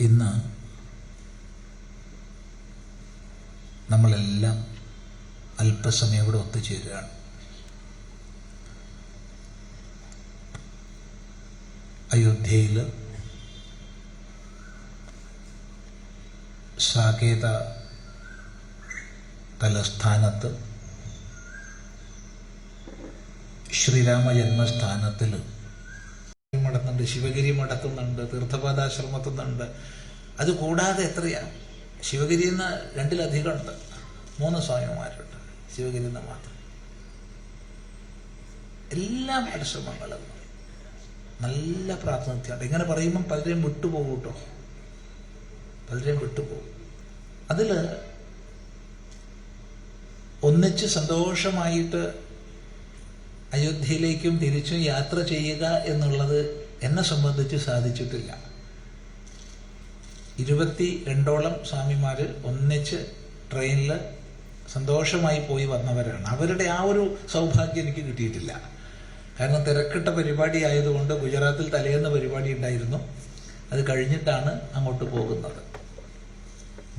ഇന്ന് നമ്മളെല്ലാം അല്പസമയം ഇവിടെ ഒത്തുചേരുകയാണ്. അയോധ്യയിൽ സാകേത തലസ്ഥാനത്ത് ശ്രീരാമ ജന്മസ്ഥാനത്തിൽ മടത്തുന്നുണ്ട് ശിവഗിരി മടത്തുന്നുണ്ട് തീർത്ഥപാദാശ്രമത്തുന്നുണ്ട് അത് കൂടാതെ എത്രയാ? ശിവഗിരി നിന്ന് രണ്ടിലധികം ഉണ്ട്. മൂന്ന് സ്വാമിമാരുണ്ട് ശിവഗിരി നിന്ന് മാത്രം. എല്ലാ പരിശ്രമങ്ങളും നല്ല പ്രാതിനിധ്യമുണ്ട്. ഇങ്ങനെ പറയുമ്പം പലരെയും വിട്ടുപോകും കേട്ടോ. പലരെയും വിട്ടുപോകും. അതിൽ ഒന്നിച്ച് സന്തോഷമായിട്ട് അയോധ്യയിലേക്കും തിരിച്ചും യാത്ര ചെയ്യുക എന്നുള്ളത് എന്നെ സംബന്ധിച്ച് സാധിച്ചിട്ടില്ല. ഇരുപത്തി രണ്ടോളം സ്വാമിമാർ ഒന്നിച്ച് ട്രെയിനിൽ സന്തോഷമായി പോയി വന്നവരാണ്. അവരുടെ ആ ഒരു സൗഭാഗ്യം എനിക്ക് കിട്ടിയിട്ടില്ല. കാരണം തിരക്കിട്ട പരിപാടി ആയതുകൊണ്ട് ഗുജറാത്തിൽ തലേന്ന് പരിപാടി ഉണ്ടായിരുന്നു. അത് കഴിഞ്ഞിട്ടാണ് അങ്ങോട്ട് പോകുന്നത്.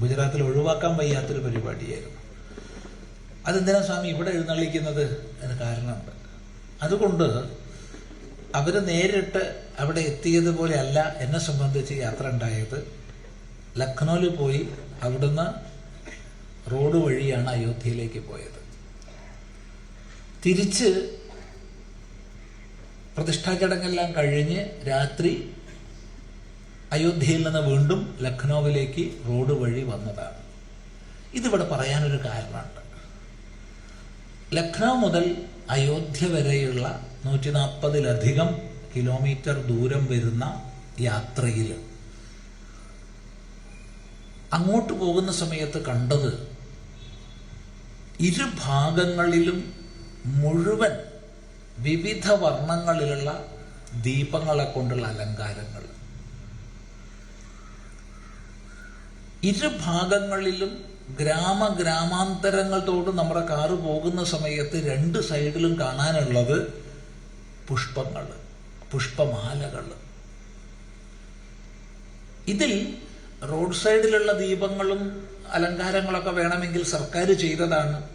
ഗുജറാത്തിൽ ഒഴിവാക്കാൻ വയ്യാത്തൊരു പരിപാടിയായിരുന്നു. അതെന്തിനാ സ്വാമി ഇവിടെ എഴുന്നള്ളിക്കുന്നത്? എന്ന് കാരണമുണ്ട്. അതുകൊണ്ട് അവർ നേരിട്ട് അവിടെ എത്തിയതുപോലെയല്ല എന്നെ സംബന്ധിച്ച് യാത്ര ഉണ്ടായത്. ലക്നൌവിൽ പോയി അവിടുന്ന് റോഡ് വഴിയാണ് അയോധ്യയിലേക്ക് പോയത്. തിരിച്ച് പ്രതിഷ്ഠാ ചടങ്ങെല്ലാം കഴിഞ്ഞ് രാത്രി അയോധ്യയിൽ നിന്ന് വീണ്ടും ലക്നൌവിലേക്ക് റോഡ് വഴി വന്നതാണ്. ഇതിവിടെ പറയാനൊരു കാരണമുണ്ട്. ലക്നൗ മുതൽ അയോധ്യ വരെയുള്ള നൂറ്റി നാൽപ്പതിലധികം കിലോമീറ്റർ ദൂരം വരുന്ന യാത്രയിൽ അങ്ങോട്ട് പോകുന്ന സമയത്ത് കണ്ടത് ഇരുഭാഗങ്ങളിലും മുഴുവൻ വിവിധ വർണങ്ങളിലുള്ള ദീപങ്ങളെ കൊണ്ടുള്ള അലങ്കാരങ്ങൾ. ഇരുഭാഗങ്ങളിലും ഗ്രാമ ഗ്രാമാന്തരങ്ങൾ തോറും നമ്മുടെ കാറ് പോകുന്ന സമയത്ത് രണ്ട് സൈഡിലും കാണാനുള്ളത് പുഷ്പങ്ങൾ പുഷ്പമാലകൾ ഇതിൽ റോഡ് സൈഡിലുള്ള ദീപങ്ങളും അലങ്കാരങ്ങളൊക്കെ വേണമെങ്കിൽ സർക്കാർ ചെയ്തതാണ്.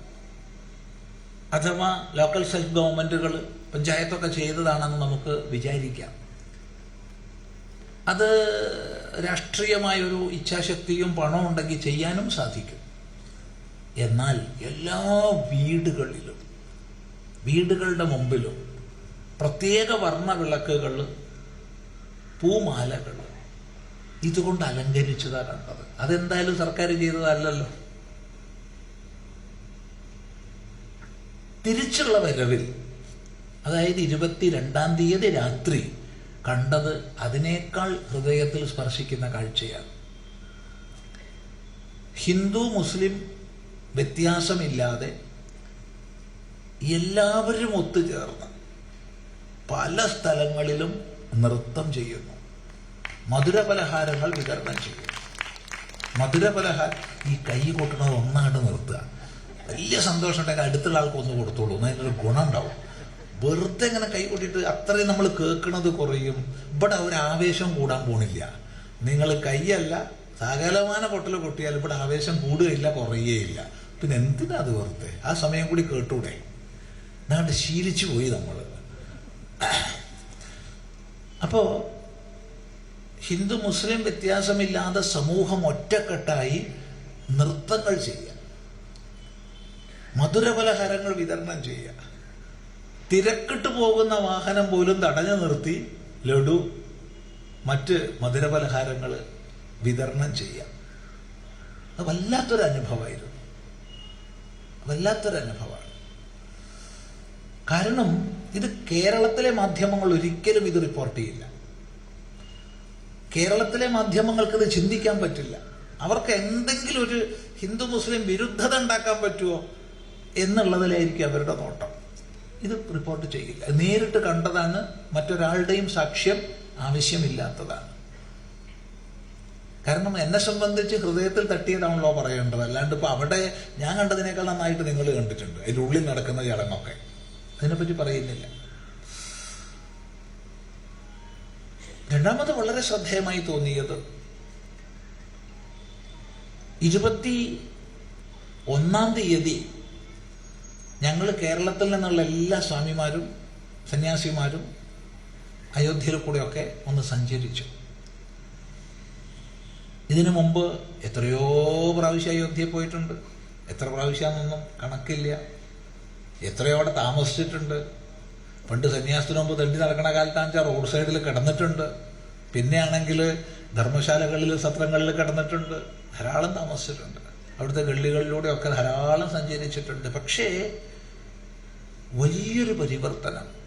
അഥവാ ലോക്കൽ സെൽഫ് ഗവൺമെന്റുകൾ പഞ്ചായത്തൊക്കെ ചെയ്തതാണെന്ന് നമുക്ക് വിചാരിക്കാം. അത് രാഷ്ട്രീയമായൊരു ഇച്ഛാശക്തിയും പണവും ഉണ്ടെങ്കിൽ ചെയ്യാനും സാധിക്കും. എന്നാൽ എല്ലാ വീടുകളിലും വീടുകളുടെ മുമ്പിലും പ്രത്യേക വർണ വിളക്കുകൾ പൂമാലകൾ ഇതുകൊണ്ട് അലങ്കരിച്ചതാ കണ്ടത്. അതെന്തായാലും സർക്കാർ ചെയ്തതല്ലല്ലോ. തിരിച്ചുള്ള വരവിൽ അതായത് ഇരുപത്തിരണ്ടാം തീയതി രാത്രി കണ്ടത് അതിനേക്കാൾ ഹൃദയത്തിൽ സ്പർശിക്കുന്ന കാഴ്ചയാണ്. ഹിന്ദു മുസ്ലിം വ്യത്യാസമില്ലാതെ എല്ലാവരും ഒത്തുചേർന്ന് പല സ്ഥലങ്ങളിലും നൃത്തം ചെയ്യുന്നു. മധുരപലഹാരങ്ങൾ വിതരണം ചെയ്യുന്നു. മധുരപലഹാരം ഈ കൈ കൊട്ടുന്നത് ഒന്നായിട്ട് നിർത്തുക. വലിയ സന്തോഷം ഉണ്ടെങ്കിൽ അടുത്തുള്ള ആൾക്ക് ഒന്ന് കൊടുത്തോളൂ. അതിനൊരു ഗുണം ഉണ്ടാവും. വെറുതെ ഇങ്ങനെ കൈ കൊട്ടിട്ട് അത്രയും നമ്മൾ കേൾക്കുന്നത് കുറയും. ഇവിടെ ഒരു ആവേശം കൂടാൻ പോണില്ല. നിങ്ങൾ കൈയല്ല സകലമാന പൊട്ടൽ കൊട്ടിയാൽ ഇവിടെ ആവേശം കൂടുകയില്ല കുറയുകയില്ല. പിന്നെ എന്തിനാ അത് വെറുതെ? ആ സമയം കൂടി കേട്ടൂടെ? എന്നാണ്ട് ശീലിച്ചു പോയി നമ്മൾ അപ്പോ ഹിന്ദു മുസ്ലിം വ്യത്യാസമില്ലാതെ സമൂഹം ഒറ്റക്കെട്ടായി നൃത്തങ്ങൾ ചെയ്യുക. മധുരപലഹാരങ്ങൾ വിതരണം ചെയ്യുക. തിരക്കിട്ട് പോകുന്ന വാഹനം പോലും തടഞ്ഞു നിർത്തി ലഡു മറ്റ് മധുരപലഹാരങ്ങൾ വിതരണം ചെയ്യാം അത് വല്ലാത്തൊരു അനുഭവമായിരുന്നു വല്ലാത്തൊരു അനുഭവമാണ് കാരണം ഇത് കേരളത്തിലെ മാധ്യമങ്ങൾ ഒരിക്കലും ഇത് റിപ്പോർട്ട് ചെയ്യില്ല. കേരളത്തിലെ മാധ്യമങ്ങൾക്ക് ഇത് ചിന്തിക്കാൻ പറ്റില്ല. അവർക്ക് എന്തെങ്കിലും ഒരു ഹിന്ദു മുസ്ലിം വിരുദ്ധത ഉണ്ടാക്കാൻ പറ്റുമോ എന്നുള്ളതിലായിരിക്കും അവരുടെ നോട്ടം. ഇത് റിപ്പോർട്ട് ചെയ്യില്ല. നേരിട്ട് കണ്ടതാണ് മറ്റൊരാളുടെയും സാക്ഷ്യം ആവശ്യമില്ലാത്തതാണ്. കാരണം എന്നെ സംബന്ധിച്ച് ഹൃദയത്തിൽ തട്ടിയതാണല്ലോ പറയേണ്ടത്. അല്ലാണ്ട് ഇപ്പൊ അവിടെ ഞാൻ കണ്ടതിനേക്കാൾ നന്നായിട്ട് നിങ്ങൾ കണ്ടിട്ടുണ്ട്. അതിന്റെ ഉള്ളിൽ നടക്കുന്ന ചടങ്ങൊക്കെ. അതിനെപ്പറ്റി പറയുന്നില്ല. രണ്ടാമത് വളരെ ശ്രദ്ധേയമായി തോന്നിയത് ഇരുപത്തി ഒന്നാം തീയതി ഞങ്ങൾ കേരളത്തിൽ നിന്നുള്ള എല്ലാ സ്വാമിമാരും സന്യാസിമാരും അയോധ്യയിൽ കൂടെയൊക്കെ ഒന്ന് സഞ്ചരിച്ചു. ഇതിനു മുമ്പ് എത്രയോ പ്രാവശ്യം അയോധ്യയിൽ പോയിട്ടുണ്ട്. എത്ര പ്രാവശ്യമാണെന്നൊന്നും കണക്കില്ല. എത്രയോ അവിടെ താമസിച്ചിട്ടുണ്ട്. പണ്ട് സന്യാസത്തിന് മുമ്പ് തണ്ടി നടക്കണ കാലത്താണെന്ന് വെച്ചാൽ റോഡ് സൈഡിൽ കിടന്നിട്ടുണ്ട്. പിന്നെയാണെങ്കിൽ ധർമ്മശാലകളിൽ സത്രങ്ങളിൽ കിടന്നിട്ടുണ്ട്. ധാരാളം താമസിച്ചിട്ടുണ്ട്. അവിടുത്തെ ഗള്ളികളിലൂടെയൊക്കെ ധാരാളം സഞ്ചരിച്ചിട്ടുണ്ട്. പക്ഷേ വലിയൊരു പരിവർത്തനം.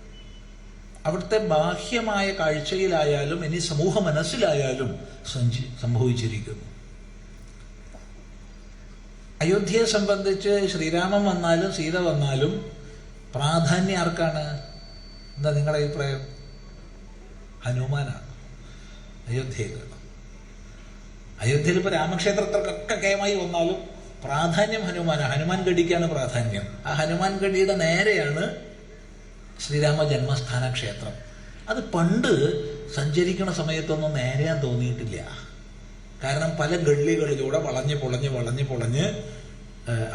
അവിടുത്തെ ബാഹ്യമായ കാഴ്ചയിലായാലും ഇനി സമൂഹ മനസ്സിലായാലും സംഭവിച്ചിരിക്കുന്നു. അയോധ്യയെ സംബന്ധിച്ച് ശ്രീരാമൻ വന്നാലും സീത വന്നാലും പ്രാധാന്യം ആർക്കാണ്? എന്താ നിങ്ങളുടെ അഭിപ്രായം? ഹനുമാനാണ്. അയോധ്യയിൽ അയോധ്യയിൽ ഇപ്പോൾ രാമക്ഷേത്രത്തിലൊക്കെ കയമായി വന്നാലും പ്രാധാന്യം ഹനുമാനാണ് ഹനുമാൻ ഗഡിക്കാണ് പ്രാധാന്യം. ആ ഹനുമാൻ ഗഡിയുടെ നേരെയാണ് ശ്രീരാമ ജന്മസ്ഥാന ക്ഷേത്രം അത് പണ്ട് സഞ്ചരിക്കുന്ന സമയത്തൊന്നും നേരെയാൻ തോന്നിയിട്ടില്ല. കാരണം പല ഗള്ളികളിലൂടെ വളഞ്ഞ് പൊളഞ്ഞ് വളഞ്ഞ് പൊളഞ്ഞ്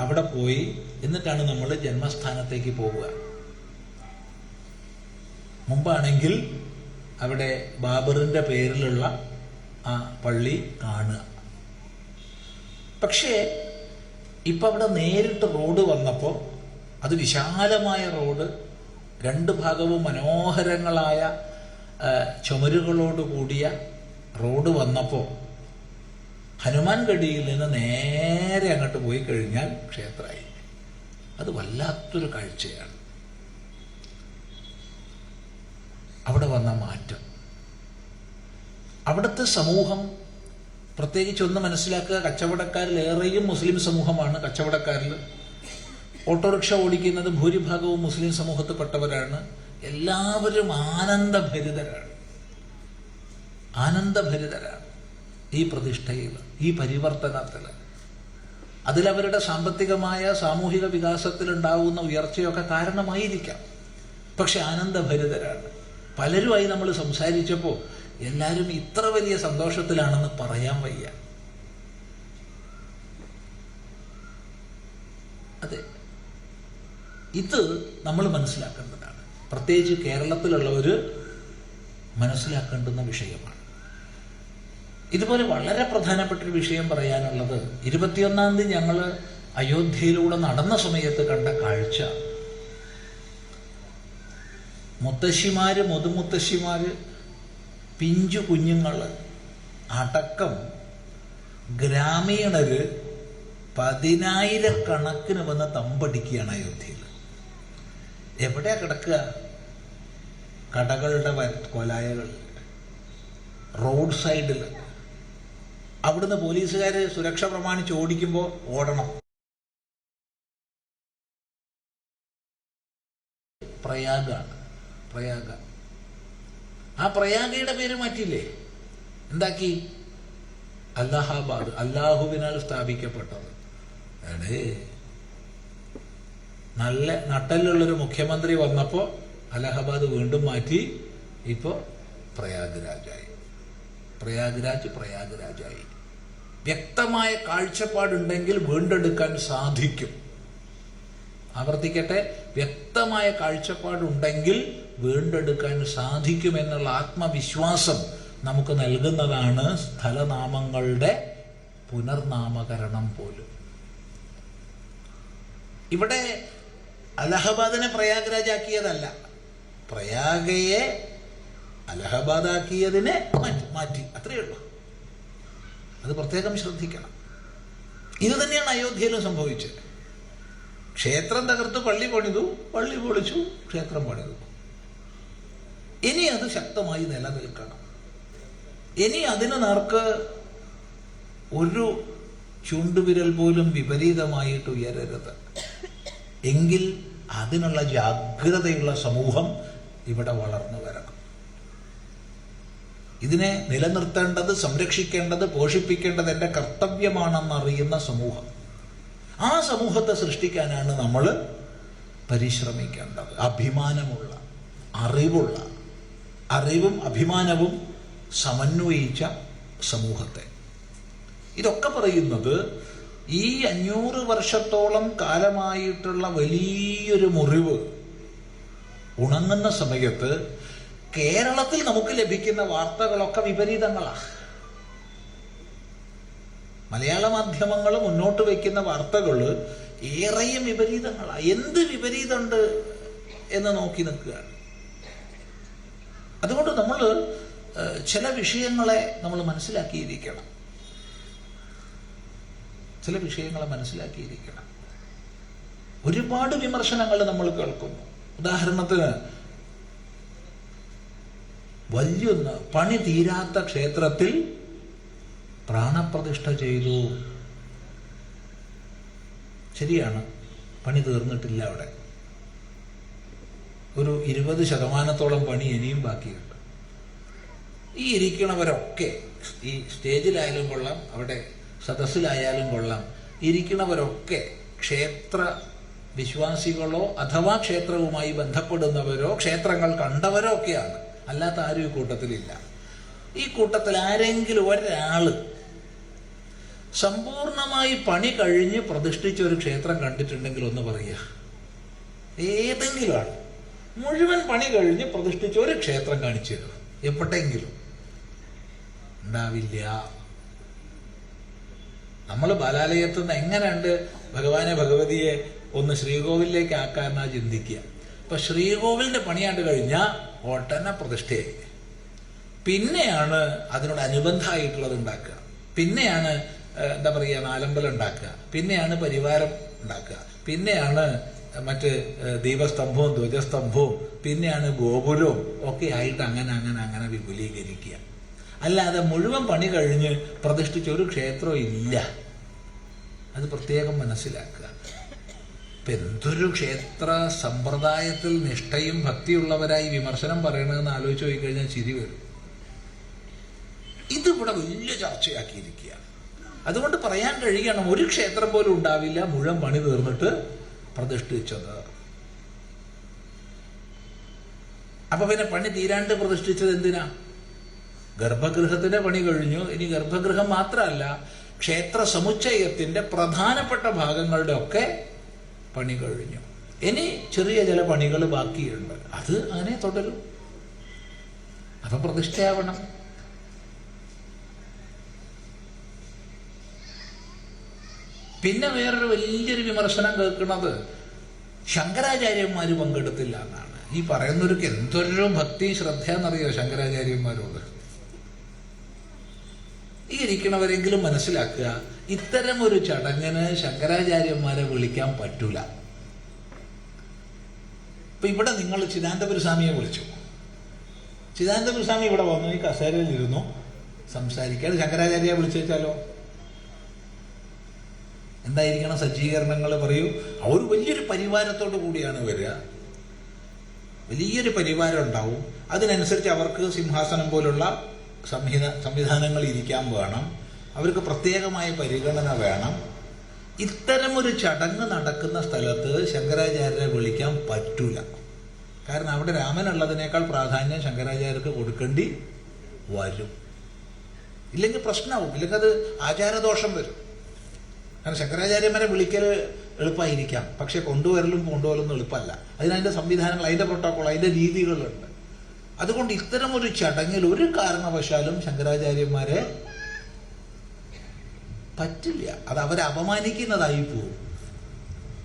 അവിടെ പോയി എന്നിട്ടാണ് നമ്മൾ ജന്മസ്ഥാനത്തേക്ക് പോവുക. മുമ്പാണെങ്കിൽ അവിടെ ബാബറിന്റെ പേരിലുള്ള ആ പള്ളി കാണുക. പക്ഷേ ഇപ്പൊ അവിടെ നേരിട്ട് റോഡ് വന്നപ്പോൾ അത് വിശാലമായ റോഡ് രണ്ട് ഭാഗവും മനോഹരങ്ങളായ ചുമരുകളോട് കൂടിയ റോഡ് വന്നപ്പോൾ ഹനുമാൻ ഗഡിയിൽ നിന്ന് നേരെ അങ്ങോട്ട് പോയി കഴിഞ്ഞാൽ ക്ഷേത്രമായി. അത് വല്ലാത്തൊരു കാഴ്ചയാണ്. അവിടെ വന്ന മാറ്റം. അവിടുത്തെ സമൂഹം പ്രത്യേകിച്ച് ഒന്ന് മനസ്സിലാക്കുക കച്ചവടക്കാരിൽ ഏറെയും മുസ്ലിം സമൂഹമാണ് കച്ചവടക്കാരിൽ. ഓട്ടോറിക്ഷ ഓടിക്കുന്നത് ഭൂരിഭാഗവും മുസ്ലിം സമൂഹത്തിൽപ്പെട്ടവരാണ്. എല്ലാവരും ആനന്ദഭരിതരാണ്. ആനന്ദഭരിതരാണ്. ഈ പ്രതിഷ്ഠയിൽ ഈ പരിവർത്തനത്തിൽ അതിലവരുടെ സാമ്പത്തികമായ സാമൂഹിക വികാസത്തിലുണ്ടാവുന്ന ഉയർച്ചയൊക്കെ കാരണമായിരിക്കാം. പക്ഷെ ആനന്ദഭരിതരാണ്. പലരുമായി നമ്മൾ സംസാരിച്ചപ്പോൾ എല്ലാവരും ഇത്ര വലിയ സന്തോഷത്തിലാണെന്ന് പറയാൻ വയ്യ. അതെ. ഇത് നമ്മൾ മനസ്സിലാക്കേണ്ടതാണ്. പ്രത്യേകിച്ച് കേരളത്തിലുള്ളവർ മനസ്സിലാക്കേണ്ടുന്ന വിഷയമാണ്. ഇതുപോലെ വളരെ പ്രധാനപ്പെട്ട ഒരു വിഷയം പറയാനുള്ളത് ഇരുപത്തിയൊന്നാം തീയതി ഞങ്ങൾ അയോധ്യയിലൂടെ നടന്ന സമയത്ത് കണ്ട കാഴ്ച. മുത്തശ്ശിമാര് മുതുമുത്തശ്ശിമാര് പിഞ്ചു കുഞ്ഞുങ്ങൾ അടക്കം ഗ്രാമീണര് പതിനായിരക്കണക്കിന് വന്ന് തമ്പടിക്കുകയാണ് അയോധ്യയിൽ എവിടെയാ കിടക്കുക? കടകളുടെ കൊലായകൾ റോഡ് സൈഡിൽ അവിടുന്ന് പോലീസുകാർ സുരക്ഷ പ്രമാണിച്ച് ഓടിക്കുമ്പോൾ ഓടണം. പ്രയാഗാണ് പ്രയാഗ. ആ പ്രയാഗയുടെ പേര് മാറ്റിയില്ലേ? എന്താക്കി? അല്ലാഹാബാദ്. അല്ലാഹുവിനാൽ സ്ഥാപിക്കപ്പെട്ടത്. എടേ. നല്ല നട്ടലുള്ളൊരു മുഖ്യമന്ത്രി വന്നപ്പോൾ അലഹബാദ് വീണ്ടും മാറ്റി. ഇപ്പോ പ്രയാഗ്രാജായി പ്രയാഗ്രാജ് പ്രയാഗ്രാജായി. വ്യക്തമായ കാഴ്ചപ്പാടുണ്ടെങ്കിൽ വീണ്ടെടുക്കാൻ സാധിക്കും. ആവർത്തിക്കട്ടെ വ്യക്തമായ കാഴ്ചപ്പാടുണ്ടെങ്കിൽ വീണ്ടെടുക്കാൻ സാധിക്കുമെന്നുള്ള ആത്മവിശ്വാസം നമുക്ക് നൽകുന്നതാണ് സ്ഥലനാമങ്ങളുടെ പുനർനാമകരണം പോലും. ഇവിടെ അലഹബാദിനെ പ്രയാഗ്രാജാക്കിയതല്ല. പ്രയാഗയെ അലഹബാദാക്കിയതിനെ മാറ്റി മാറ്റി. അത്രയേ ഉള്ളൂ. അത് പ്രത്യേകം ശ്രദ്ധിക്കണം. ഇത് തന്നെയാണ് അയോധ്യയിലും സംഭവിച്ചത്. ക്ഷേത്രം തകർത്ത് പള്ളി പണിതു പള്ളി പൊളിച്ചു ക്ഷേത്രം പണിതു. ഇനി അത് ശക്തമായി നിലനിൽക്കണം. ഇനി അതിന് നേർക്ക് ഒരു ചുണ്ടുവിരൽ പോലും വിപരീതമായിട്ട് ഉയരരുത്. എങ്കിൽ അതിനുള്ള ജാഗ്രതയുള്ള സമൂഹം ഇവിടെ വളർന്നു വരണം. ഇതിനെ നിലനിർത്തേണ്ടത് സംരക്ഷിക്കേണ്ടത് പോഷിപ്പിക്കേണ്ടത് എന്റെ കർത്തവ്യമാണെന്നറിയുന്ന സമൂഹം. ആ സമൂഹത്തെ സൃഷ്ടിക്കാനാണ് നമ്മൾ പരിശ്രമിക്കേണ്ടത്. അഭിമാനമുള്ള അറിവുള്ള അറിവും അഭിമാനവും സമന്വയിച്ച സമൂഹത്തെ. ഇതൊക്കെ പറയുന്നത് ഈ അഞ്ഞൂറ് വർഷത്തോളം കാലമായിട്ടുള്ള വലിയൊരു മുറിവ് ഉണങ്ങുന്ന സമയത്ത് കേരളത്തിൽ നമുക്ക് ലഭിക്കുന്ന വാർത്തകളൊക്കെ വിപരീതങ്ങളാണ് മലയാള മാധ്യമങ്ങൾ മുന്നോട്ട് വയ്ക്കുന്ന വാർത്തകൾ ഏറെയും വിപരീതങ്ങളാണ് എന്ത് വിപരീതമുണ്ട് എന്ന് നോക്കി നിൽക്കുകയാണ്. അതുകൊണ്ട് നമ്മൾ ചില വിഷയങ്ങളെ നമ്മൾ മനസ്സിലാക്കിയിരിക്കണം. ചില വിഷയങ്ങളെ മനസ്സിലാക്കിയിരിക്കണം. ഒരുപാട് വിമർശനങ്ങൾ നമ്മൾ കേൾക്കുന്നു. ഉദാഹരണത്തിന് വലിയൊന്ന് പണി തീരാത്ത ക്ഷേത്രത്തിൽ പ്രാണപ്രതിഷ്ഠ ചെയ്തു. ശരിയാണ്. പണി തീർന്നിട്ടില്ല അവിടെ. ഒരു ഇരുപത് ശതമാനത്തോളം പണി ഇനിയും ബാക്കിയുണ്ട്. ഈ ഇരിക്കണവരൊക്കെ ഈ സ്റ്റേജിലായാലും കൊള്ളാം അവിടെ സദസ്സിലായാലും കൊള്ളാം ഇരിക്കണവരൊക്കെ ക്ഷേത്ര വിശ്വാസികളോ അഥവാ ക്ഷേത്രവുമായി ബന്ധപ്പെടുന്നവരോ ക്ഷേത്രങ്ങൾ കണ്ടവരോ ഒക്കെയാണ്. അല്ലാത്ത ആരും ഈ കൂട്ടത്തിലില്ല. ഈ കൂട്ടത്തിൽ ആരെങ്കിലും ഒരാൾ സമ്പൂർണമായി പണി കഴിഞ്ഞ് പ്രതിഷ്ഠിച്ച ഒരു ക്ഷേത്രം കണ്ടിട്ടുണ്ടെങ്കിൽ ഒന്ന് പറയുക. ഏതെങ്കിലും മുഴുവൻ പണി കഴിഞ്ഞ് പ്രതിഷ്ഠിച്ച ഒരു ക്ഷേത്രം കാണിച്ചു തരും എപ്പോഴെങ്കിലും ഉണ്ടാവില്ല. നമ്മൾ ബാലാലയത്തുനിന്ന് എങ്ങനെയുണ്ട് ഭഗവാനെ ഭഗവതിയെ ഒന്ന് ശ്രീകോവിലേക്ക് ആക്കാനാ ചിന്തിക്കുക. അപ്പൊ ശ്രീകോവിലിന്റെ പണിയാണ്ട് കഴിഞ്ഞാൽ ഓട്ടന പ്രതിഷ്ഠയായി. പിന്നെയാണ് അതിനോട് അനുബന്ധമായിട്ടുള്ളത് ഉണ്ടാക്കുക. പിന്നെയാണ് എന്താ പറയുക നാലമ്പലം ഉണ്ടാക്കുക. പിന്നെയാണ് പരിവാരം ഉണ്ടാക്കുക. പിന്നെയാണ് മറ്റ് ദീപസ്തംഭവും ധ്വജസ്തംഭവും പിന്നെയാണ് ഗോപുരവും ഒക്കെ ആയിട്ട് അങ്ങനെ അങ്ങനെ അങ്ങനെ വിപുലീകരിക്കുക. അല്ലാതെ മുഴുവൻ പണി കഴിഞ്ഞ് പ്രതിഷ്ഠിച്ച ഒരു ക്ഷേത്രവും ഇല്ല. അത് പ്രത്യേകം മനസ്സിലാക്കുക. ഇപ്പൊ എന്തൊരു ക്ഷേത്ര സമ്പ്രദായത്തിൽ നിഷ്ഠയും ഭക്തിയുള്ളവരായി വിമർശനം പറയണമെന്ന് ആലോചിച്ച് പോയി കഴിഞ്ഞാൽ ചിരി വരും. ഇതിവിടെ വലിയ ചർച്ചയാക്കിയിരിക്കുക അതുകൊണ്ട് പറയാൻ കഴിയണം ഒരു ക്ഷേത്രം പോലും ഉണ്ടാവില്ല മുഴുവൻ പണി തീർന്നിട്ട് പ്രതിഷ്ഠിച്ചത്. അപ്പൊ പിന്നെ പണി തീരാണ്ട് പ്രതിഷ്ഠിച്ചത് എന്തിനാ? ഗർഭഗൃഹത്തിന്റെ പണി കഴിഞ്ഞു. ഇനി ഗർഭഗൃഹം മാത്രമല്ല ക്ഷേത്ര സമുച്ചയത്തിന്റെ പ്രധാനപ്പെട്ട ഭാഗങ്ങളുടെ ഒക്കെ പണി കഴിഞ്ഞു. ഇനി ചെറിയ ചില പണികൾ ബാക്കിയുണ്ട്. അത് അങ്ങനെ തുടരും. അപ്പം പ്രതിഷ്ഠയാവണം. പിന്നെ വേറൊരു വലിയൊരു വിമർശനം കേൾക്കുന്നത് ശങ്കരാചാര്യന്മാര് പങ്കെടുത്തില്ല എന്നാണ്. ഈ പറയുന്നവർക്ക് എന്തൊരു ഭക്തി ശ്രദ്ധ എന്നറിയോ ശങ്കരാചാര്യന്മാരോട്? ഈ ഇരിക്കണവരെങ്കിലും മനസ്സിലാക്കുക ഇത്തരം ഒരു ചടങ്ങിന് ശങ്കരാചാര്യന്മാരെ വിളിക്കാൻ പറ്റൂല. ഇപ്പൊ ഇവിടെ നിങ്ങൾ ചിദാനന്തപുരസ്വാമിയെ വിളിച്ചു. ചിദാനന്തപുരസ്വാമി ഇവിടെ വന്നു ഈ കസേരയിൽ ഇരുന്നു. സംസാരിക്കാൻ ശങ്കരാചാര്യെ വിളിച്ചു എന്തായിരിക്കണം സജ്ജീകരണങ്ങൾ പറയൂ. അവർ വലിയൊരു പരിവാരത്തോടു കൂടിയാണ് വരിക. വലിയൊരു പരിവാരം ഉണ്ടാവും. അതിനനുസരിച്ച് അവർക്ക് സിംഹാസനം പോലുള്ള സംഹിത സംവിധാനങ്ങൾ ഇരിക്കാൻ വേണം. അവർക്ക് പ്രത്യേകമായ പരിഗണന വേണം. ഇത്തരമൊരു ചടങ്ങ് നടക്കുന്ന സ്ഥലത്ത് ശങ്കരാചാര്യരെ വിളിക്കാൻ പറ്റില്ല കാരണം അവിടെ രാമനുള്ളതിനേക്കാൾ പ്രാധാന്യം ശങ്കരാചാര്യർക്ക് കൊടുക്കേണ്ടി വരും. ഇല്ലെങ്കിൽ പ്രശ്നമാവും. ഇല്ലെങ്കിൽ അത് ആചാരദോഷം വരും. കാരണം ശങ്കരാചാര്യന്മാരെ വിളിക്കൽ എളുപ്പമായിരിക്കാം. പക്ഷെ കൊണ്ടുവരലും കൊണ്ടുപോകലൊന്നും എളുപ്പമല്ല. അതിനതിന്റെ സംവിധാനങ്ങൾ അതിന്റെ പ്രോട്ടോക്കോൾ അതിന്റെ രീതികളുണ്ട്. അതുകൊണ്ട് ഇത്തരം ഒരു ചടങ്ങിൽ ഒരു കാരണവശാലും ശങ്കരാചാര്യന്മാരെ പറ്റില്ല. അത് അവരെ അപമാനിക്കുന്നതായി പോകും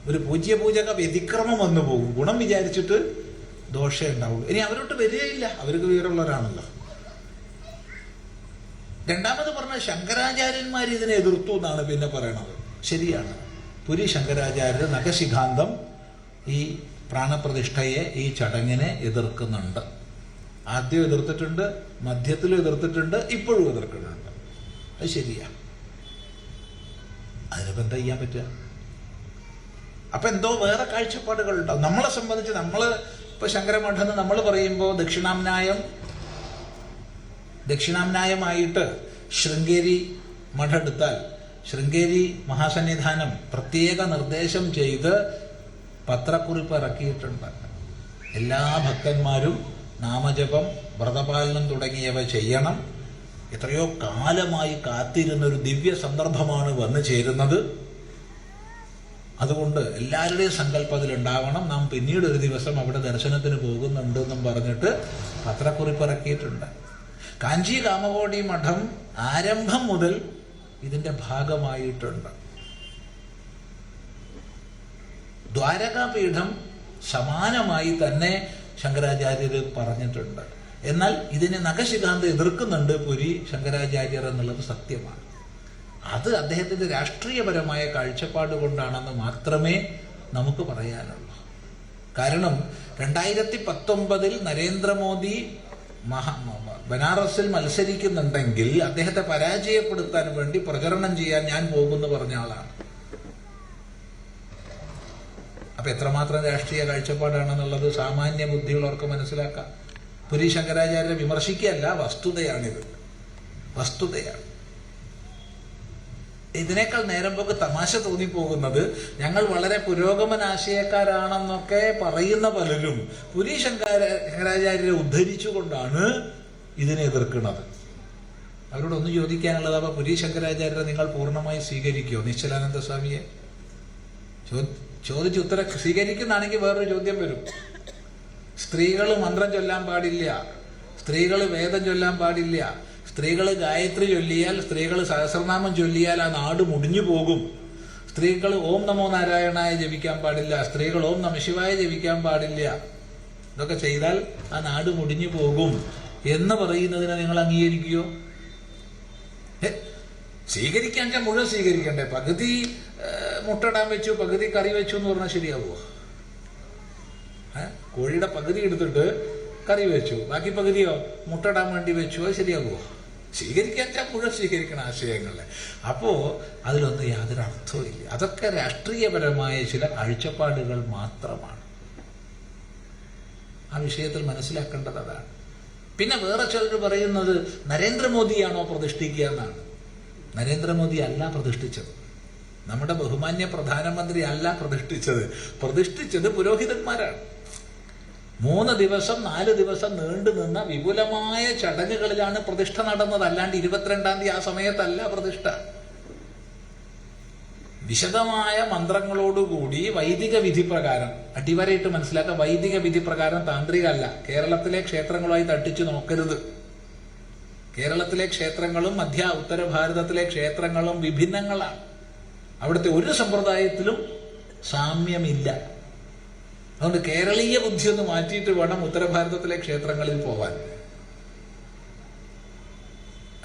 ഒരു പൂജ്യ പൂജക വ്യതിക്രമം വന്നു പോകും. ഗുണം വിചാരിച്ചിട്ട് ദോഷേ ഉണ്ടാവുള്ളൂ. ഇനി അവരോട്ട് വരികയില്ല. അവർക്ക് വിവരമുള്ളവരാണല്ലോ രണ്ടാമത് പറഞ്ഞ ശങ്കരാചാര്യന്മാർ ഇതിനെ എതിർത്തു എന്നാണ് പിന്നെ പറയണത്. ശരിയാണ്. പുരി ശങ്കരാചാര്യ നഖശിഖാന്തം ഈ പ്രാണപ്രതിഷ്ഠയെ ഈ ചടങ്ങിനെ എതിർക്കുന്നുണ്ട്. ആദ്യം എതിർത്തിട്ടുണ്ട് മധ്യത്തിലും എതിർത്തിട്ടുണ്ട് ഇപ്പോഴും എതിർക്കുന്നുണ്ട്. അത് ശരിയാ. അതിനിപ്പോ എന്താ ചെയ്യാൻ പറ്റുക? അപ്പൊ എന്തോ വേറെ കാഴ്ചപ്പാടുകൾ ഉണ്ടാവും. നമ്മളെ സംബന്ധിച്ച് നമ്മൾ ഇപ്പൊ ശങ്കരമഠം എന്ന് നമ്മൾ പറയുമ്പോൾ ദക്ഷിണാംനായം ദക്ഷിണാംനായമായിട്ട് ശൃംഗേരി മഠം എടുത്താൽ ശൃംഗേരി മഹാസന്നിധാനം പ്രത്യേക നിർദ്ദേശം ചെയ്ത് പത്രക്കുറിപ്പ് ഇറക്കിയിട്ടുണ്ട്. എല്ലാ ഭക്തന്മാരും നാമജപം വ്രതപാലനം തുടങ്ങിയവ ചെയ്യണം. എത്രയോ കാലമായി കാത്തിരുന്ന ഒരു ദിവ്യ സന്ദർഭമാണ് വന്നു ചേരുന്നത്. അതുകൊണ്ട് എല്ലാവരുടെയും സങ്കല്പം അതിലുണ്ടാവണം. നാം പിന്നീട് ഒരു ദിവസം അവിടെ ദർശനത്തിന് പോകുന്നുണ്ടെന്നും പറഞ്ഞിട്ട് പത്രക്കുറിപ്പ് ഇറക്കിയിട്ടുണ്ട് കാഞ്ചി കാമകോടി മഠം ആരംഭം മുതൽ ഇതിന്റെ ഭാഗമായിട്ടുണ്ട്. ദ്വാരകാപീഠം സമാനമായി തന്നെ ശങ്കരാചാര്യർ പറഞ്ഞിട്ടുണ്ട്. എന്നാൽ ഇതിനെ നഖശികാന്ത് എതിർക്കുന്നുണ്ട് പുരി ശങ്കരാചാര്യർ എന്നുള്ളത് സത്യമാണ്. അത് അദ്ദേഹത്തിന്റെ രാഷ്ട്രീയപരമായ കാഴ്ചപ്പാട് കൊണ്ടാണെന്ന് മാത്രമേ നമുക്ക് പറയാനുള്ളൂ. കാരണം രണ്ടായിരത്തി പത്തൊമ്പതിൽ നരേന്ദ്രമോദി മഹാ ബനാറസിൽ മത്സരിക്കുന്നുണ്ടെങ്കിൽ അദ്ദേഹത്തെ പരാജയപ്പെടുത്താൻ വേണ്ടി പ്രചരണം ചെയ്യാൻ ഞാൻ പോകുമെന്ന് പറഞ്ഞ ആളാണ്. അപ്പൊ എത്രമാത്രം രാഷ്ട്രീയ കാഴ്ചപ്പാടാണെന്നുള്ളത് സാമാന്യ ബുദ്ധിയുള്ളവർക്ക് മനസ്സിലാക്കാം. പുരി ശങ്കരാചാര്യരെ വിമർശിക്കുകയല്ല വസ്തുതയാണിത്. വസ്തുതയാണ്. ഇതിനേക്കാൾ നേരം പോക്ക് തമാശ തോന്നിപ്പോകുന്നത് ഞങ്ങൾ വളരെ പുരോഗമനാശയക്കാരാണെന്നൊക്കെ പറയുന്ന പലരും പുരി ശങ്കര ശങ്കരാചാര്യരെ ഉദ്ധരിച്ചുകൊണ്ടാണ് ഇതിനെ എതിർക്കുന്നത്. അവരോടൊന്നും ചോദിക്കാനുള്ളത് അപ്പൊ പുരി ശങ്കരാചാര്യരെ നിങ്ങൾ പൂർണമായി സ്വീകരിക്കുമോ നിശ്ചലാനന്ദ സ്വാമിയെ ചോദിച്ച് ഉത്തരം സ്വീകരിക്കുന്നതാണെങ്കിൽ വേറൊരു ചോദ്യം വരും. സ്ത്രീകൾ മന്ത്രം ചൊല്ലാൻ പാടില്ല. സ്ത്രീകൾ വേദം ചൊല്ലാൻ പാടില്ല. സ്ത്രീകൾ ഗായത്രി ചൊല്ലിയാൽ സ്ത്രീകൾ സഹസ്രനാമം ചൊല്ലിയാൽ ആ നാട് മുടിഞ്ഞു പോകും. സ്ത്രീകൾ ഓം നമോ നാരായണായ ജപിക്കാൻ പാടില്ല. സ്ത്രീകൾ ഓം നമശിവായ ജപിക്കാൻ പാടില്ല. ഇതൊക്കെ ചെയ്താൽ ആ നാട് മുടിഞ്ഞു പോകും. എന്ന് പറയുന്നതിനെ നിങ്ങൾ അംഗീകരിക്കുകയോ സ്വീകരിക്കാൻ മുഴുവൻ സ്വീകരിക്കണ്ടേ? പകുതി ഏ, മുട്ടടാൻ വെച്ചു പകുതി കറി വെച്ചു എന്ന് പറഞ്ഞാൽ ശരിയാവുമോ? കോഴിയുടെ പകുതി എടുത്തിട്ട് കറി വെച്ചു. ബാക്കി പകുതിയോ മുട്ടടാൻ വേണ്ടി വെച്ചു അത് ശരിയാകുമോ സ്വീകരിക്കാൻ വെച്ചാൽ മുഴുവൻ സ്വീകരിക്കണം ആശയങ്ങളെ. അപ്പോ അതിലൊന്നും യാതൊരു അർത്ഥവും ഇല്ല. അതൊക്കെ രാഷ്ട്രീയപരമായ ചില കാഴ്ചപ്പാടുകൾ മാത്രമാണ്. ആ വിഷയത്തിൽ മനസ്സിലാക്കേണ്ടത് അതാണ്. പിന്നെ വേറെ ചിലർ പറയുന്നത് നരേന്ദ്രമോദിയാണോ പ്രതിഷ്ഠിക്കുക എന്നാണ്. നരേന്ദ്രമോദി അല്ല പ്രതിഷ്ഠിച്ചത്. നമ്മുടെ ബഹുമാന്യ പ്രധാനമന്ത്രി അല്ല പ്രതിഷ്ഠിച്ചത്. പ്രതിഷ്ഠിച്ചത് പുരോഹിതന്മാരാണ്. മൂന്ന് ദിവസം നാല് ദിവസം നീണ്ടു നിന്ന വിപുലമായ ചടങ്ങുകളിലാണ് പ്രതിഷ്ഠ നടന്നത്. അല്ലാണ്ട് ഇരുപത്തിരണ്ടാം തീയതി ആ സമയത്തല്ല പ്രതിഷ്ഠ. വിശദമായ മന്ത്രങ്ങളോടുകൂടി വൈദിക വിധി പ്രകാരം അടിവരയിട്ട് മനസ്സിലാക്കുക വൈദിക വിധി പ്രകാരം താന്ത്രികല്ല കേരളത്തിലെ ക്ഷേത്രങ്ങളുമായി തട്ടിച്ചു നോക്കരുത്. കേരളത്തിലെ ക്ഷേത്രങ്ങളും മധ്യ ഉത്തര ഭാരതത്തിലെ ക്ഷേത്രങ്ങളും വിഭിന്നങ്ങളാണ്. അവിടുത്തെ ഒരു സമ്പ്രദായത്തിലും സാമ്യമില്ല. അതുകൊണ്ട് കേരളീയ ബുദ്ധി ഒന്ന് മാറ്റിയിട്ട് വേണം ഉത്തരഭാരതത്തിലെ ക്ഷേത്രങ്ങളിൽ പോവാൻ.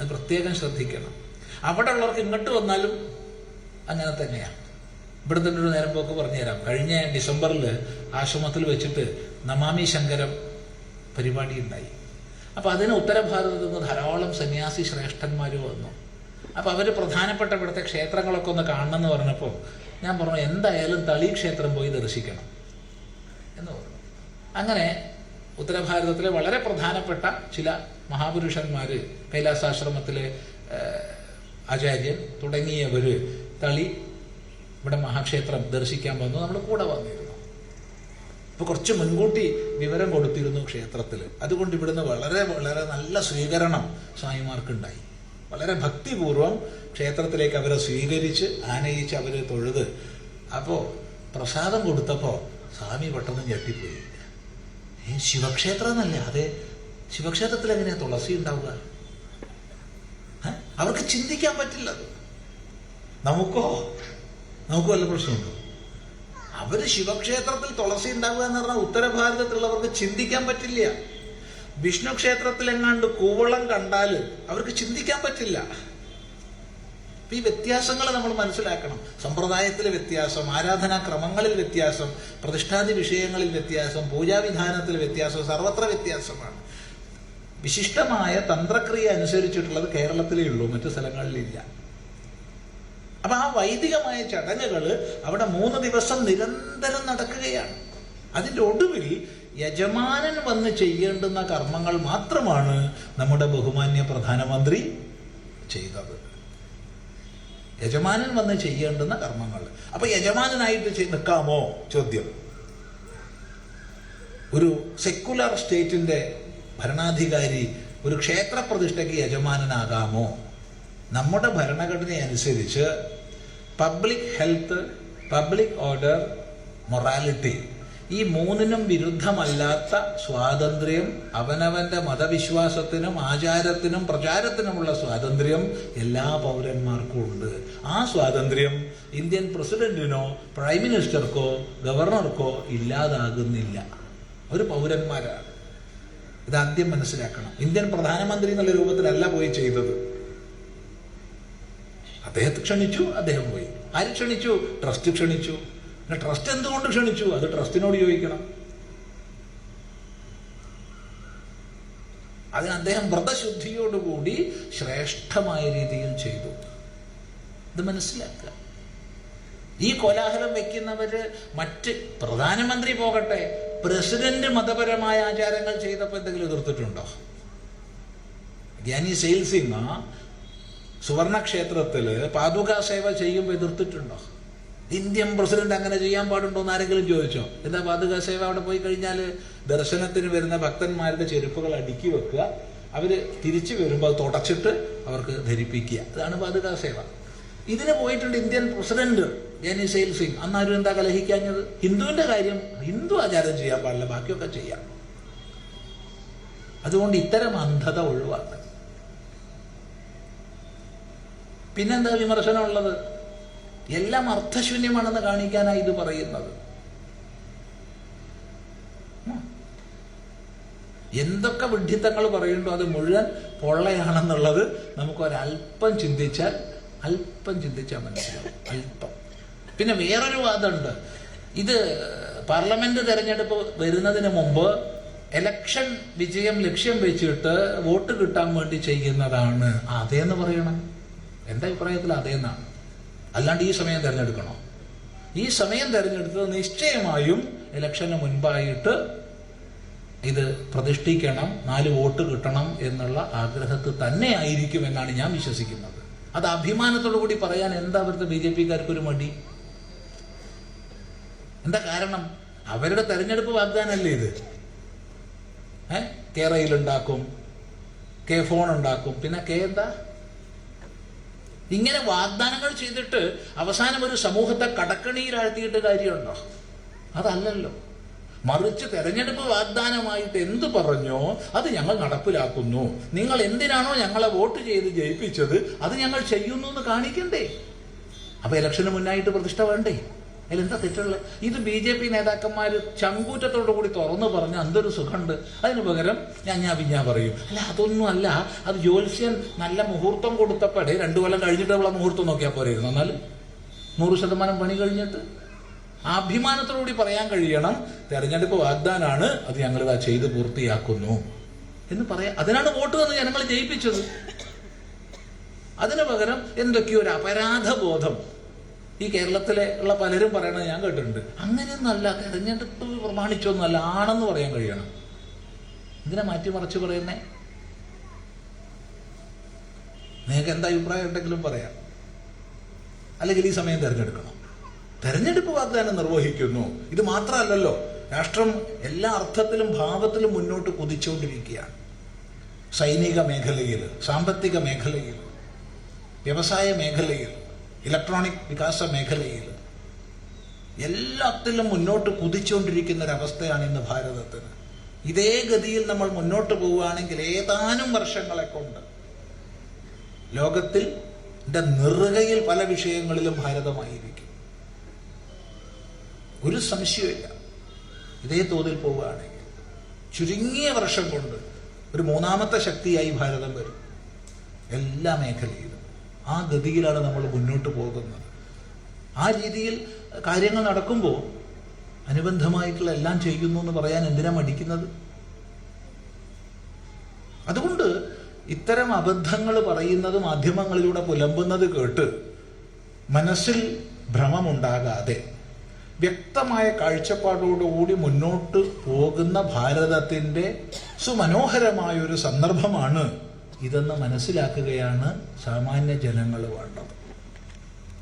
അത് പ്രത്യേകം ശ്രദ്ധിക്കണം. അവിടെ ഉള്ളവർക്ക് ഇങ്ങോട്ട് വന്നാലും അങ്ങനെ തന്നെയാണ് ഇവിടെ തന്നെ ഒരു നേരം പോക്ക് പറഞ്ഞുതരാം. കഴിഞ്ഞ ഡിസംബറിൽ ആശ്രമത്തിൽ വെച്ചിട്ട് നമാമി ശങ്കരം പരിപാടി ഉണ്ടായി അപ്പൊ അതിന് ഉത്തരഭാരതത്തിൽ നിന്ന് ധാരാളം സന്യാസി ശ്രേഷ്ഠന്മാർ വന്നു. അപ്പൊ അവർ പ്രധാനപ്പെട്ട ഇവിടുത്തെ ക്ഷേത്രങ്ങളൊക്കെ ഒന്ന് കാണണം എന്ന് പറഞ്ഞപ്പോൾ ഞാൻ പറഞ്ഞു എന്തായാലും തളി ക്ഷേത്രം പോയി ദർശിക്കണം. എന്ന് പറഞ്ഞു. അങ്ങനെ ഉത്തരഭാരതത്തിലെ വളരെ പ്രധാനപ്പെട്ട ചില മഹാപുരുഷന്മാര് കൈലാസാശ്രമത്തിലെ ആചാര്യൻ തുടങ്ങിയവര് തളി ഇവിടെ മഹാക്ഷേത്രം ദർശിക്കാൻ വന്നു. നമ്മൾ കൂടെ വന്നിരുന്നു. ഇപ്പൊ കുറച്ച് മുൻകൂട്ടി വിവരം കൊടുത്തിരുന്നു ക്ഷേത്രത്തിൽ അതുകൊണ്ട് ഇവിടുന്ന് വളരെ വളരെ നല്ല സ്വീകരണം സ്വാമിമാർക്കുണ്ടായി. വളരെ ഭക്തിപൂർവം ക്ഷേത്രത്തിലേക്ക് അവരെ സ്വീകരിച്ച് ആനയിച്ച് അവരെ തൊഴുത്. അപ്പോൾ പ്രസാദം കൊടുത്തപ്പോൾ സ്വാമി പെട്ടെന്ന് ഞെട്ടിപ്പോയി. ശിവക്ഷേത്രം എന്നല്ലേ? അതെ ശിവക്ഷേത്രത്തിൽ എങ്ങനെയാ തുളസി ഉണ്ടാവുക? അവർക്ക് ചിന്തിക്കാൻ പറ്റില്ല നമുക്കോ? നമുക്ക് വല്ല പ്രശ്നമുണ്ടോ? അവർ ശിവക്ഷേത്രത്തിൽ തുളസി ഉണ്ടാവുക എന്ന് പറഞ്ഞാൽ ഉത്തരഭാരതത്തിലുള്ളവർക്ക് ചിന്തിക്കാൻ പറ്റില്ല. വിഷ്ണു ക്ഷേത്രത്തിൽ എങ്ങാണ്ട് കൂവളം കണ്ടാൽ അവർക്ക് ചിന്തിക്കാൻ പറ്റില്ല. ഈ വ്യത്യാസങ്ങൾ നമ്മൾ മനസ്സിലാക്കണം. സമ്പ്രദായത്തിലെ വ്യത്യാസം ആരാധനാ ക്രമങ്ങളിൽ വ്യത്യാസം പ്രതിഷ്ഠാതി വിഷയങ്ങളിൽ വ്യത്യാസം പൂജാവിധാനത്തിൽ വ്യത്യാസം സർവത്ര വ്യത്യാസമാണ്. വിശിഷ്ടമായ തന്ത്രക്രിയ അനുസരിച്ചിട്ടുള്ളത് കേരളത്തിലേ ഉള്ളൂ മറ്റു സ്ഥലങ്ങളിലില്ല. അപ്പൊ ആ വൈദികമായ ചടങ്ങുകൾ അവിടെ മൂന്ന് ദിവസം നിരന്തരം നടക്കുകയാണ്. അതിന്റെ ഒടുവിൽ യജമാനൻ വന്ന് ചെയ്യേണ്ടുന്ന കർമ്മങ്ങൾ മാത്രമാണ് നമ്മുടെ ബഹുമാന്യ പ്രധാനമന്ത്രി ചെയ്തത്. യജമാനൻ വന്ന് ചെയ്യേണ്ടുന്ന കർമ്മങ്ങൾ. അപ്പൊ യജമാനനായിട്ട് നിൽക്കാമോ? ചോദ്യം. ഒരു സെക്കുലർ സ്റ്റേറ്റിന്റെ ഭരണാധികാരി ഒരു ക്ഷേത്ര പ്രതിഷ്ഠയ്ക്ക് യജമാനനാകാമോ? നമ്മുടെ ഭരണഘടന അനുസരിച്ച് public health public order morality ഈ മൂന്നിനും വിരുദ്ധമല്ലാത്ത സ്വാതന്ത്ര്യം അവനവന്റെ മതവിശ്വാസത്തിനും ആചാരത്തിനും പ്രചാരത്തിനുമുള്ള സ്വാതന്ത്ര്യം എല്ലാ പൗരന്മാർക്കും ഉണ്ട്. ആ സ്വാതന്ത്ര്യം ഇന്ത്യൻ പ്രസിഡന്റിനോ പ്രൈം മിനിസ്റ്റർക്കോ ഗവർണർക്കോ ഇല്ലാതാകുന്നില്ല. ഒരു പൗരന്മാരാണ്. ഇത് ആദ്യം മനസ്സിലാക്കണം. ഇന്ത്യൻ പ്രധാനമന്ത്രി എന്നുള്ള രൂപത്തിലല്ല പോയി ചെയ്തത്. അദ്ദേഹത്തെ ക്ഷണിച്ചു അദ്ദേഹം പോയി. ആര് ക്ഷണിച്ചു? ട്രസ്റ്റ് ക്ഷണിച്ചു. പിന്നെ ട്രസ്റ്റ് എന്തുകൊണ്ട് ക്ഷണിച്ചു? അത് ട്രസ്റ്റിനോട് ചോദിക്കണം. അതിന് അദ്ദേഹം വ്രതശുദ്ധിയോടുകൂടി ശ്രേഷ്ഠമായ രീതിയിൽ ചെയ്തു. ഇത് മനസ്സിലാക്കുക. ഈ കോലാഹലം വെക്കുന്നവര് മറ്റ് പ്രധാനമന്ത്രി പോകട്ടെ പ്രസിഡന്റ് മതപരമായ ആചാരങ്ങൾ ചെയ്തപ്പോൾ എന്തെങ്കിലും എതിർത്തിട്ടുണ്ടോ? ഗ്യാനി സെയിൽസിന്ന സുവർണക്ഷേത്രത്തിൽ പാതുക സേവ ചെയ്യുമ്പോൾ എതിർത്തിട്ടുണ്ടോ? ഇന്ത്യൻ പ്രസിഡന്റ് അങ്ങനെ ചെയ്യാൻ പാടുണ്ടോ എന്ന് ആരെങ്കിലും ചോദിച്ചോ? എന്താ പാതുക സേവ അവിടെ പോയി കഴിഞ്ഞാൽ ദർശനത്തിന് വരുന്ന ഭക്തന്മാരുടെ ചെരുപ്പുകൾ അടുക്കി വെക്കുക. അവർ തിരിച്ചു വരുമ്പോൾ അത് തുടച്ചിട്ട് അവർക്ക് ധരിപ്പിക്കുക. അതാണ് പാതുക സേവ. ഇതിന് പോയിട്ടുണ്ട് ഇന്ത്യൻ പ്രസിഡന്റ് ജനി സെയിൽ സിംഗ്. അന്നാരും എന്താ കലഹിക്കാഞ്ഞത്? ഹിന്ദുവിന്റെ കാര്യം ഹിന്ദു ആചാരം ചെയ്യാൻ പാടില്ല ബാക്കിയൊക്കെ ചെയ്യാം. അതുകൊണ്ട് ഇത്തരം അന്ധത ഒഴിവാക്കണം പിന്നെന്താ വിമർശനം ഉള്ളത് എല്ലാം അർത്ഥശൂന്യമാണെന്ന് കാണിക്കാനാണ് ഇത് പറയുന്നത്. എന്തൊക്കെ വിഡ്ഢിത്തങ്ങൾ പറയുന്നുണ്ടോ അത് മുഴുവൻ പൊള്ളയാണെന്നുള്ളത് നമുക്ക് ഒരല്പം ചിന്തിച്ചാൽ അല്പം ചിന്തിച്ചാൽ മനസ്സിലാവും. അല്പം പിന്നെ വേറൊരു വാദമുണ്ട്. ഇത് പാർലമെന്റ് തെരഞ്ഞെടുപ്പ് വരുന്നതിന് മുമ്പ് എലക്ഷൻ വിജയം ലക്ഷ്യം വെച്ചിട്ട് വോട്ട് കിട്ടാൻ വേണ്ടി ചെയ്യുന്നതാണ്. അതേന്ന് പറയണം. എന്റെ അഭിപ്രായത്തിൽ അതേന്നാണ്? അല്ലാണ്ട് ഈ സമയം തിരഞ്ഞെടുക്കണോ? ഈ സമയം തിരഞ്ഞെടുത്തത് നിശ്ചയമായും ഇലക്ഷന് മുൻപായിട്ട് ഇത് പ്രതിഷ്ഠിക്കണം നാല് വോട്ട് കിട്ടണം എന്നുള്ള ആഗ്രഹത്തിൽ തന്നെ ആയിരിക്കും എന്നാണ് ഞാൻ വിശ്വസിക്കുന്നത്. അത് അഭിമാനത്തോടു കൂടി പറയാൻ എന്താ അവരുടെ ബി ജെ പിക്കാർക്കൊരു മടി? എന്താ കാരണം? അവരുടെ തെരഞ്ഞെടുപ്പ് വാഗ്ദാനല്ലേ ഇത്? ഏ? കെ ഉണ്ടാക്കും കെ ഫോൺ ഉണ്ടാക്കും പിന്നെ കെ എന്താ? ഇങ്ങനെ വാഗ്ദാനങ്ങൾ ചെയ്തിട്ട് അവസാനം ഒരു സമൂഹത്തെ കടക്കണിയിലാഴ്ത്തിയിട്ട് കാര്യമുണ്ടോ? അതല്ലല്ലോ. മറിച്ച് തെരഞ്ഞെടുപ്പ് വാഗ്ദാനമായിട്ട് എന്ത് പറഞ്ഞോ അത് ഞങ്ങൾ നടപ്പിലാക്കുന്നു. നിങ്ങൾ എന്തിനാണോ ഞങ്ങളെ വോട്ട് ചെയ്ത് ജയിപ്പിച്ചത് അത് ഞങ്ങൾ ചെയ്യുന്നു എന്ന് കാണിക്കണ്ടേ? അപ്പൊ ഇലക്ഷന് മുന്നായിട്ട് പ്രതിഷ്ഠ വേണ്ടേ? അതിലെന്താ തെറ്റുള്ളത്? ഇത് ബി ജെ പി നേതാക്കന്മാർ ചങ്കൂറ്റത്തോടു കൂടി തുറന്നു പറഞ്ഞ് എന്തൊരു സുഖമുണ്ട്. അതിന് പകരം ഞാൻ ഞാൻ ഞാൻ പറയും അല്ല അതൊന്നും അല്ല. അത് ജ്യോത്സ്യൻ നല്ല മുഹൂർത്തം കൊടുത്തപ്പോഴേ രണ്ടു കൊല്ലം കഴിഞ്ഞിട്ടുള്ള മുഹൂർത്തം നോക്കിയാൽ പോരായിരുന്നു എന്നാൽ നൂറ് ശതമാനം പണി കഴിഞ്ഞിട്ട് അഭിമാനത്തോടുകൂടി പറയാൻ കഴിയണം. തെരഞ്ഞെടുപ്പ് വാഗ്ദാനാണ്. അത് ഞങ്ങൾ ഇതാ ചെയ്ത് പൂർത്തിയാക്കുന്നു. എന്ന് പറയാം. അതിനാണ് വോട്ട് വന്ന് ജനങ്ങൾ ജയിപ്പിച്ചത്. അതിനു പകരം എന്തൊക്കെയോ ഒരു അപരാധ ബോധം ഈ കേരളത്തിലെ ഉള്ള പലരും പറയണത് ഞാൻ കേട്ടിട്ടുണ്ട്. അങ്ങനെയൊന്നല്ല തെരഞ്ഞെടുപ്പ് പ്രമാണിച്ചൊന്നുമല്ല ആണെന്ന് പറയാൻ കഴിയണം. ഇതിനെ മാറ്റിമറിച്ച് പറയുന്നേ? നിങ്ങൾക്ക് എന്താ അഭിപ്രായം ഉണ്ടെങ്കിലും പറയാം. അല്ലെങ്കിൽ ഈ സമയം തിരഞ്ഞെടുക്കണം. തെരഞ്ഞെടുപ്പ് വാഗ്ദാനം നിർവഹിക്കുന്നു. ഇത് മാത്രമല്ലല്ലോ രാഷ്ട്രം എല്ലാ അർത്ഥത്തിലും ഭാവത്തിലും മുന്നോട്ട് കുതിച്ചുകൊണ്ടിരിക്കുകയാണ്. സൈനിക മേഖലയിൽ സാമ്പത്തിക മേഖലയിൽ വ്യവസായ മേഖലയിൽ. ഇലക്ട്രോണിക് വികാസ മേഖലയിൽ എല്ലാത്തിലും മുന്നോട്ട് കുതിച്ചുകൊണ്ടിരിക്കുന്ന ഒരവസ്ഥയാണ് ഇന്ന് ഭാരതത്തിന്. ഇതേ ഗതിയിൽ നമ്മൾ മുന്നോട്ട് പോവുകയാണെങ്കിൽ ഏതാനും വർഷങ്ങളെ കൊണ്ട് ലോകത്തിൽ നിറുകയിൽ പല വിഷയങ്ങളിലും ഭാരതമായിരിക്കും. ഒരു സംശയമില്ല ഇതേ തോതിൽ പോവുകയാണെങ്കിൽ ചുരുങ്ങിയ വർഷം കൊണ്ട് ഒരു മൂന്നാമത്തെ ശക്തിയായി ഭാരതം വരും. എല്ലാ മേഖലയിലും. ആ ഗതിയിലാണ് നമ്മൾ മുന്നോട്ട് പോകുന്നത്. ആ രീതിയിൽ കാര്യങ്ങൾ നടക്കുമ്പോൾ അനുബന്ധമായിട്ടുള്ള എല്ലാം ചെയ്യുന്നു എന്ന് പറയാൻ എന്തിനാ മടിക്കുന്നത്? അതുകൊണ്ട് ഇത്തരം അബദ്ധങ്ങൾ പറയുന്നത് മാധ്യമങ്ങളിലൂടെ പുലമ്പുന്നത് കേട്ട് മനസ്സിൽ ഭ്രമമുണ്ടാകാതെ വ്യക്തമായ കാഴ്ചപ്പാടോടുകൂടി മുന്നോട്ട് പോകുന്ന ഭാരതത്തിന്റെ സുമനോഹരമായൊരു സന്ദർഭമാണ് ഇതെന്ന് മനസ്സിലാക്കുകയാണ് സാമാന്യ ജനങ്ങൾ വേണ്ടത്.